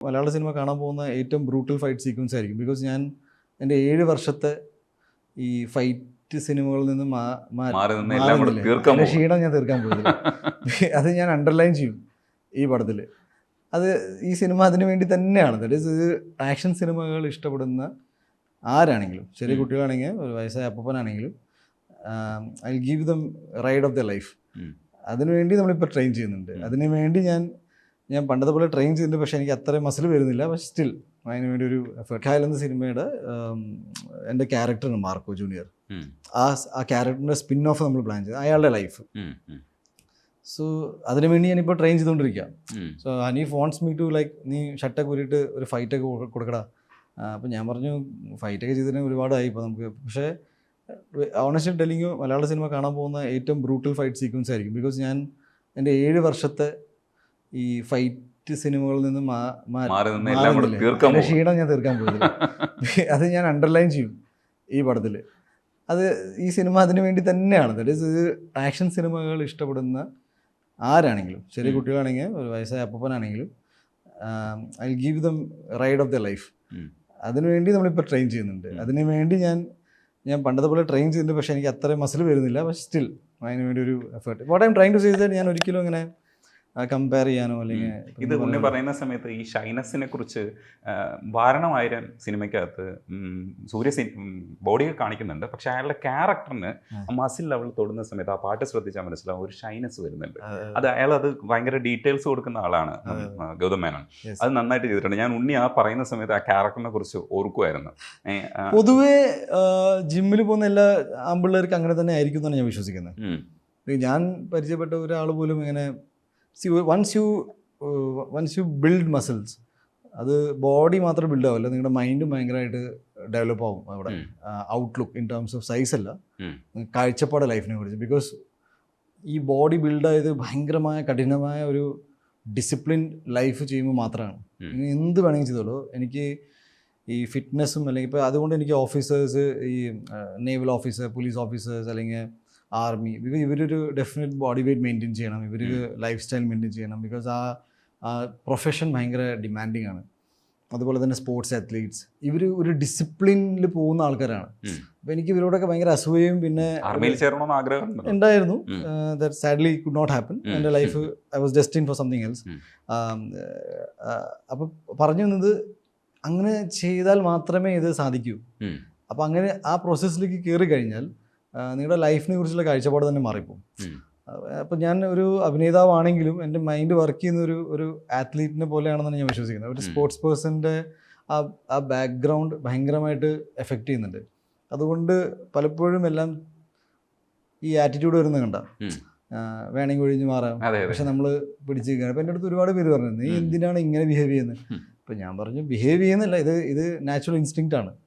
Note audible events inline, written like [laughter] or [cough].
മലയാള cinema കാണാൻ പോകുന്ന ഏറ്റവും ബ്രൂട്ടൽ ഫൈറ്റ് സീക്വൻസ് ആയിരിക്കും ബിക്കോസ് ഞാൻ എന്റെ ഏഴ് വർഷത്തെ ഈ ഫൈറ്റ് സിനിമകളിൽ നിന്ന്. ക്ഷീണം ഞാൻ തീർക്കാൻ പോകുന്നില്ല [laughs] അത് ഞാൻ അണ്ടർലൈൻ ചെയ്യും ഈ പടത്തിൽ അത് ഈ സിനിമ അതിനു വേണ്ടി തന്നെയാണ് ദറ്റ് ഈസ് ആക്ഷൻ സിനിമകൾ ഇഷ്ടപ്പെടുന്ന ആരാണെങ്കിലും ചെറിയ. കുട്ടികളാണെങ്കിൽ ഒരു വയസ്സായ അപ്പനാണെങ്കിലും I give them ride of the life. അതിനുവേണ്ടി നമ്മളിപ്പോൾ ട്രെയിൻ ചെയ്യുന്നുണ്ട്. അതിനു വേണ്ടി ഞാൻ ഞാൻ പണ്ടത്തെ പോലെ ട്രെയിൻ ചെയ്തിട്ടുണ്ട് പക്ഷേ എനിക്ക് അത്രയും മസിൽ വരുന്നില്ല. പക്ഷെ സ്റ്റിൽ അതിന് വേണ്ടി ഒരു എഫേർട്ട് ഖായൽ എന്ന സിനിമയുടെ എന്റെ ക്യാരക്ടറാണ് മാർക്കോ ജൂനിയർ. ആ ആ ക്യാരക്ടറിന്റെ സ്പിൻ ഓഫ് നമ്മൾ പ്ലാൻ ചെയ്ത്. അയാളുടെ ലൈഫ് സോ അതിനു വേണ്ടി ഞാനിപ്പോൾ ട്രെയിൻ ചെയ്തുകൊണ്ടിരിക്കുകയാണ് so Hanif wants me to like നീ ഷട്ടൊക്കെ ഊരിയിട്ട് ഒരു ഫൈറ്റൊക്കെ കൊടുക്കടാ. അപ്പോൾ ഞാൻ പറഞ്ഞു ഫൈറ്റൊക്കെ ചെയ്തതിന് ഒരുപാടായി ഇപ്പോൾ നമുക്ക്. പക്ഷേ ഓണസ്റ്റ് ടെലിങ്ങോ മലയാള സിനിമ കാണാൻ പോകുന്ന ഏറ്റവും ബ്രൂട്ടൽ ഫൈറ്റ് സീക്വൻസ് ആയിരിക്കും. ബിക്കോസ് ഞാൻ എന്റെ ഏഴ് വർഷത്തെ ഈ ഫൈറ്റ് സിനിമകളിൽ നിന്ന് ക്ഷീണം ഞാൻ തീർക്കാൻ പോയില്ല. [laughs] അത് ഞാൻ അണ്ടർലൈൻ ചെയ്യും ഈ പടത്തിൽ അത് ഈ സിനിമ അതിനു വേണ്ടി തന്നെയാണ്. ദറ്റ് ഈസ് ആക്ഷൻ സിനിമകൾ ഇഷ്ടപ്പെടുന്ന ആരാണെങ്കിലും ചെറിയ. കുട്ടികളാണെങ്കിൽ ഒരു വയസ്സായ അപ്പനാണെങ്കിലും I give them ride of the life അതിനുവേണ്ടി അതിനു വേണ്ടി നമ്മളിപ്പോൾ ട്രെയിൻ ചെയ്യുന്നുണ്ട്. അതിനു വേണ്ടി ഞാൻ ഞാൻ പണ്ടത്തെ പോലെ ട്രെയിൻ ചെയ്യുന്നുണ്ട് പക്ഷേ എനിക്ക് അത്രയും മസിൽ വരുന്നില്ല. പക്ഷെ സ്റ്റിൽ അതിന് വേണ്ടി ഒരു effort what I'm trying to ചെയ്ത് ഞാൻ ഒരിക്കലും അങ്ങനെ കമ്പയർ ചെയ്യാനോ അല്ലെങ്കിൽ ഇത് ഉണ്ണി മുന്നേ പറയുന്ന സമയത്ത് ഈ ഷൈനസിനെ കുറിച്ച് വാരണമായിരൻ വാരണമായിരം സിനിമയ്ക്കകത്ത് സൂര്യ സൂര്യ ബോഡിയൊക്കെ കാണിക്കുന്നുണ്ട്. പക്ഷെ അയാളുടെ ക്യാരക്ടറിന് മസിൽ ലെവൽ തൊടുന്ന സമയത്ത് ആ പാട്ട് ശ്രദ്ധിച്ചാൽ മനസ്സിലാവും ഒരു ഷൈനസ് വരുന്നുണ്ട്. അത് അയാൾ അത് ഭയങ്കര ഡീറ്റെയിൽസ് കൊടുക്കുന്ന ആളാണ് ഗൗതം മേനോൻ. അത് നന്നായിട്ട് ചെയ്തിട്ടുണ്ട്. ഞാൻ ഉണ്ണി ആ പറയുന്ന സമയത്ത് ആ ക്യാരക്ടറിനെ കുറിച്ച് ഓർക്കുമായിരുന്നു പൊതുവേ ജിമ്മിൽ പോകുന്ന എല്ലാ ആമ്പിള്ളേർക്ക് അങ്ങനെ തന്നെ ആയിരിക്കും എന്നാണ് ഞാൻ വിശ്വസിക്കുന്നത്. ഞാൻ പരിചയപ്പെട്ട ഒരാൾ പോലും ഇങ്ങനെ see once you once you build muscles അത് ബോഡി മാത്രം ബിൽഡ് ആവില്ല നിങ്ങളുടെ മൈൻഡും ഭയങ്കരമായിട്ട് ഡെവലപ്പ് ആവും അവിടെ. Outlook in terms of size അല്ല. കാഴ്ചപ്പാട് ലൈഫിനെ കുറിച്ച് ബിക്കോസ് ഈ ബോഡി ബിൽഡായത് ഭയങ്കരമായ കഠിനമായ ഒരു ഡിസിപ്ലിൻ ലൈഫ് ചെയ്യുമ്പോൾ മാത്രമാണ്. ഇനി എന്ത് വേണമെങ്കിൽ ചെയ്തോളൂ എനിക്ക് ഈ ഫിറ്റ്നസ്സും അല്ലെങ്കിൽ ഇപ്പോൾ അതുകൊണ്ട് എനിക്ക് ഓഫീസേഴ്സ് ഈ നേവൽ ഓഫീസർ പോലീസ് ഓഫീസേഴ്സ് അല്ലെങ്കിൽ ആർമി. ഇവരൊരു ഡെഫിനറ്റ് ബോഡി വെയിറ്റ് മെയിന്റെയിൻ ചെയ്യണം. ഇവർ ലൈഫ് സ്റ്റൈൽ മെയിന്റെയിൻ ചെയ്യണം. ബിക്കോസ് ആ പ്രൊഫഷൻ ഭയങ്കര ഡിമാൻഡിങ് ആണ്. അതുപോലെ തന്നെ സ്പോർട്സ് അത്ലീറ്റ്സ് ഇവർ ഒരു ഡിസിപ്ലിനിൽ പോകുന്ന ആൾക്കാരാണ്. അപ്പോൾ എനിക്ക് ഇവരോടൊക്കെ ഭയങ്കര അസൂയയും പിന്നെ ആർമിയിൽ ചേരണമെന്ന് ആഗ്രഹമുണ്ടല്ലോ ഉണ്ടായിരുന്നു. That sadly could not happen. എന്റെ life I was destined for something else അപ്പോൾ അപ്പം പറഞ്ഞു വന്നത് അങ്ങനെ ചെയ്താൽ മാത്രമേ ഇത് സാധിക്കൂ. അപ്പോൾ അപ്പം അങ്ങനെ ആ പ്രോസസ്സിലേക്ക് കയറി കഴിഞ്ഞാൽ നിങ്ങളുടെ ലൈഫിനെ കുറിച്ചുള്ള കാഴ്ചപ്പാട് തന്നെ മാറിപ്പോകും. അപ്പം ഞാൻ ഒരു അഭിനേതാവാണെങ്കിലും എന്റെ മൈൻഡ് വർക്ക് ചെയ്യുന്ന ഒരു ഒരു ആത്ലീറ്റിനെ പോലെയാണെന്നാണ് ഞാൻ വിശ്വസിക്കുന്നത്. ഒരു സ്പോർട്സ് പേഴ്സന്റെ ആ ആ ബാക്ക്ഗ്രൗണ്ട് ഭയങ്കരമായിട്ട് എഫക്റ്റ് ചെയ്യുന്നുണ്ട്. അതുകൊണ്ട് പലപ്പോഴും എല്ലാം ഈ ആറ്റിറ്റ്യൂഡ് വരുന്നത് കണ്ട. വേണമെങ്കിൽ ഒഴിഞ്ഞു മാറാം. പക്ഷെ നമ്മൾ പിടിച്ച് നിൽക്കുകയാണ്. അപ്പം എന്റെ അടുത്ത് ഒരുപാട് പേര് പറഞ്ഞു നീ. എന്തിനാണ് ഇങ്ങനെ ബിഹേവ് ചെയ്യുന്നത്. അപ്പം ഞാൻ പറഞ്ഞു ബിഹേവ് ചെയ്യുന്നില്ല. ഇത് ഇത് നാച്ചുറൽ ഇൻസ്റ്റിങ്ക്റ്റ് ആണ്.